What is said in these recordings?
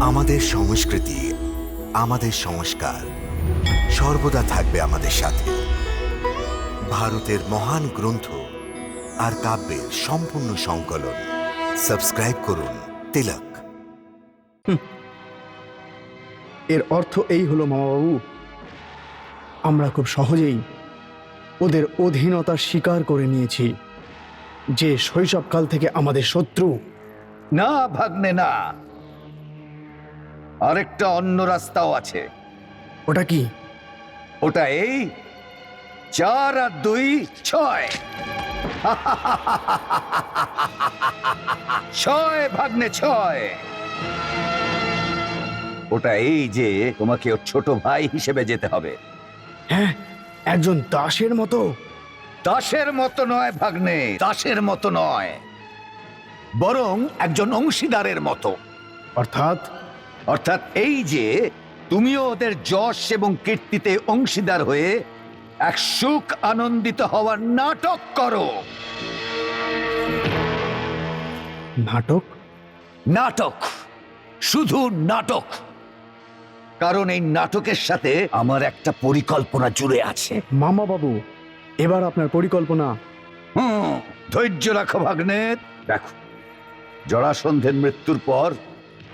আমাদের সংস্কৃতি আমাদের সংস্কার সর্বদা থাকবে আমাদের সাথে। ভারতের মহান গ্রন্থ আর কাব্যের সম্পূর্ণ সংকলন। সাবস্ক্রাইব করুন তিলক। এর অর্থ এই হলো মামাবাবু আমরা খুব সহজেই ওদের অধীনতা স্বীকার করে নিয়েছি যে শৈশবকাল থেকে আমাদের শত্রু। না ভাগ্নে না। আরেকটা অন্য রাস্তাও আছে। ওটা কি? ওটা এই চার আর দুই ছয়। ছয় ভাগ্নে ছয়। ওটা এই যে তোমাকে ওর ছোট ভাই হিসেবে যেতে হবে। হ্যাঁ একজন দাসের মতো। দাসের মতো নয় ভাগ্নে দাসের মতো নয়। বরং একজন অংশীদারের মতো। অর্থাৎ অর্থাৎ এই যে তুমিও ওদের যশ এবং কীর্তিতে অংশীদার হয়ে এক সুখ আনন্দিত হওয়ার নাটক করো। নাটক? নাটক। শুধু নাটক। কারণ এই নাটকের সাথে আমার একটা পরিকল্পনা জুড়ে আছে। মামা বাবু এবার আপনার পরিকল্পনা। হুম ধৈর্য রাখো ভাগ্নে। দেখো জরাসন্ধের মৃত্যুর পর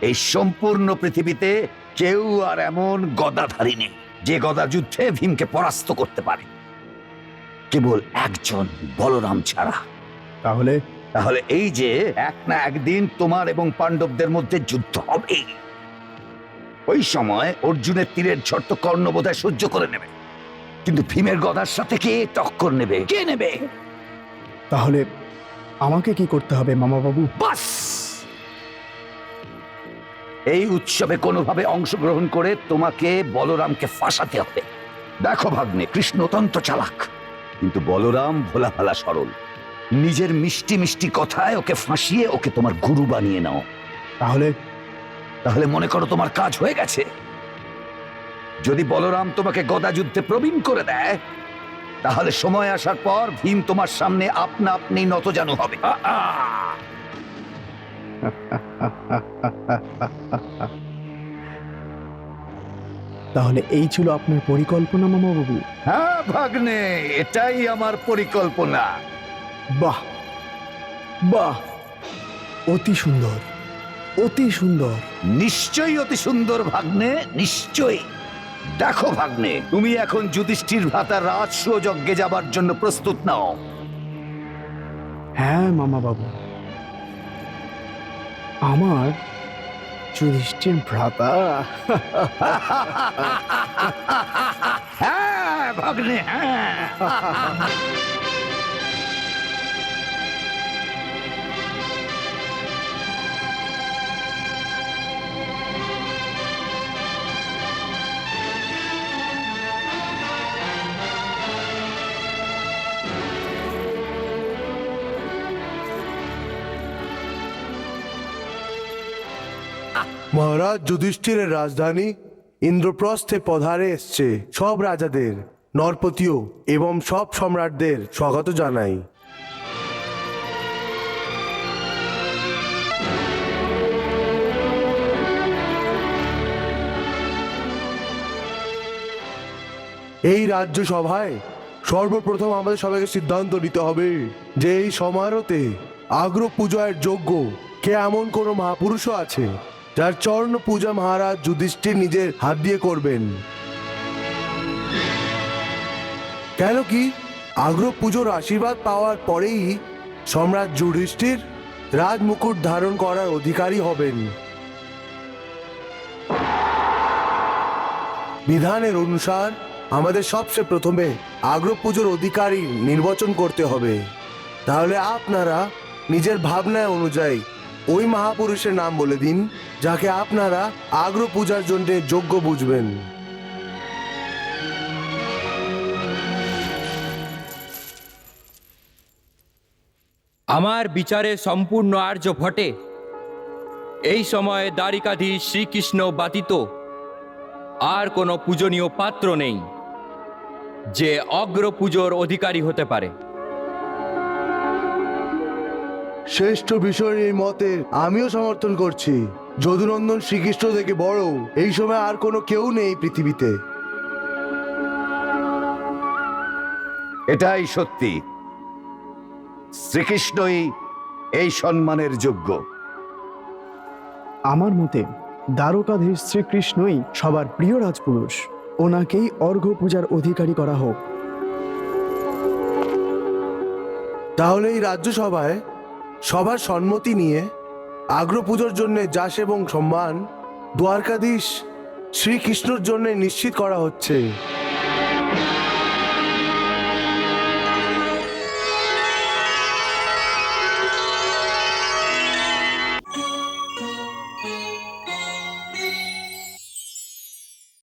এই সম্পূর্ণ পৃথিবীতে কেউ আর এমন গদাধারী নেই যে গদা যুদ্ধে ভীমকে পরাস্ত করতে পারে। কেবল একজন বলরাম ছাড়া। তাহলে? তাহলে এই যে এক না একদিন তোমার এবং পাণ্ডবদের মধ্যে যুদ্ধ হবে। ওই সময় অর্জুনের তীরের ঝড় তো কর্ণ বোধহয় সহ্য করে নেবে। কিন্তু ভীমের গদার সাথে কে টক্কর নেবে? কে নেবে? তাহলে আমাকে কি করতে হবে মামা বাবু বাস! এই উৎসবে কোনোভাবে অংশগ্রহণ করে তোমাকে বলরামকে ফাঁসাতে হবে। দেখো ভাগ্নে, কৃষ্ণ অত্যন্ত চালাক। কিন্তু বলরাম ভোলা ভালা সরল। নিজের মিষ্টি মিষ্টি কথায় ওকে ফাঁসিয়ে ওকে তোমার গুরু বানিয়ে নাও। তাহলে তাহলে মনে করো তোমার কাজ হয়ে গেছে। যদি বলরাম তোমাকে গদা যুদ্ধে প্রবীণ করে দেয়, তাহলে সময় আসার পর ভীম তোমার সামনে আপনা আপনি নতজানু হবে। তাহলে এই ছিল আপনার পরিকল্পনা মামাবাবু? হ্যাঁ ভাগ্নে এটাই আমার পরিকল্পনা। বাহ বাহ অতি সুন্দর অতি সুন্দর। নিশ্চয়ই অতি সুন্দর ভাগ্নে নিশ্চয়ই। দেখো ভাগ্নে তুমি এখন যুধিষ্ঠির ভ্রাতার রাজসূয় যজ্ঞে যাবার জন্য প্রস্তুত নাও। হ্যাঁ মামা বাবু আমার যুধিষ্ঠির ভ্রাতা? হ্যাঁ ভাগ্নে হ্যাঁ। মহারাজ যুধিষ্ঠিরের রাজধানী ইন্দ্রপ্রস্থে পধারে এসছে। সব রাজাদের, নরপতিও এবং সব সম্রাটদের স্বাগত জানাই। এই রাজ্য সভায় সর্বপ্রথম আমাদের সবাইকে সিদ্ধান্ত নিতে হবে যে এই সমারোহতে আগ্র পূজার যোগ্য কে এমন কোনো মহাপুরুষও আছে। যার চরণ পূজা মহারাজ যুধিষ্ঠির নিজের হাত দিয়ে করবেন। কেন কি? আগ্র পুজোর আশীর্বাদ পাওয়ার পরেই সম্রাট যুধিষ্ঠির রাজমুকুট ধারণ করার অধিকারী হবেন। বিধানের অনুসার আমাদের সবচেয়ে প্রথমে আগ্র পুজোর অধিকারী নির্বাচন করতে হবে। তাহলে আপনারা নিজের ভাবনায় অনুযায়ী ওই মহাপুরুষের নাম বলে দিন, যাকে আপনারা আগ্র পূজার জন্য যোগ্য বুঝবেন। আমার বিচারে সম্পূর্ণ আর্য ভটে। এই সময়ে দ্বারিকাধীশ শ্রীকৃষ্ণ ব্যতীত আর কোনো পূজনীয় পাত্র নেই, যে অগ্র পুজোর অধিকারী হতে পারে। শ্রেষ্ঠ বিষয়ের এই মতের আমিও সমর্থন করছি। যদুনন্দন শ্রীকৃষ্ণ থেকে বড় এই সময় আর কোনো কেউ নেই পৃথিবীতে। এটাই সত্যি। শ্রীকৃষ্ণই এই সম্মানের যোগ্য। আমার মতে দ্বারকাধীশ শ্রীকৃষ্ণই সবার প্রিয় রাজপুরুষ। ওনাকেই অর্ঘ্য পূজার অধিকারী করা হোক। তাহলে এই রাজ্যসভায় সবার সম্মতি নিয়ে আগ্র পুজোর জন্যে যশ এবং সম্মান, দ্বারকাধীশ শ্রীকৃষ্ণর জন্যে নিশ্চিত করা হচ্ছে।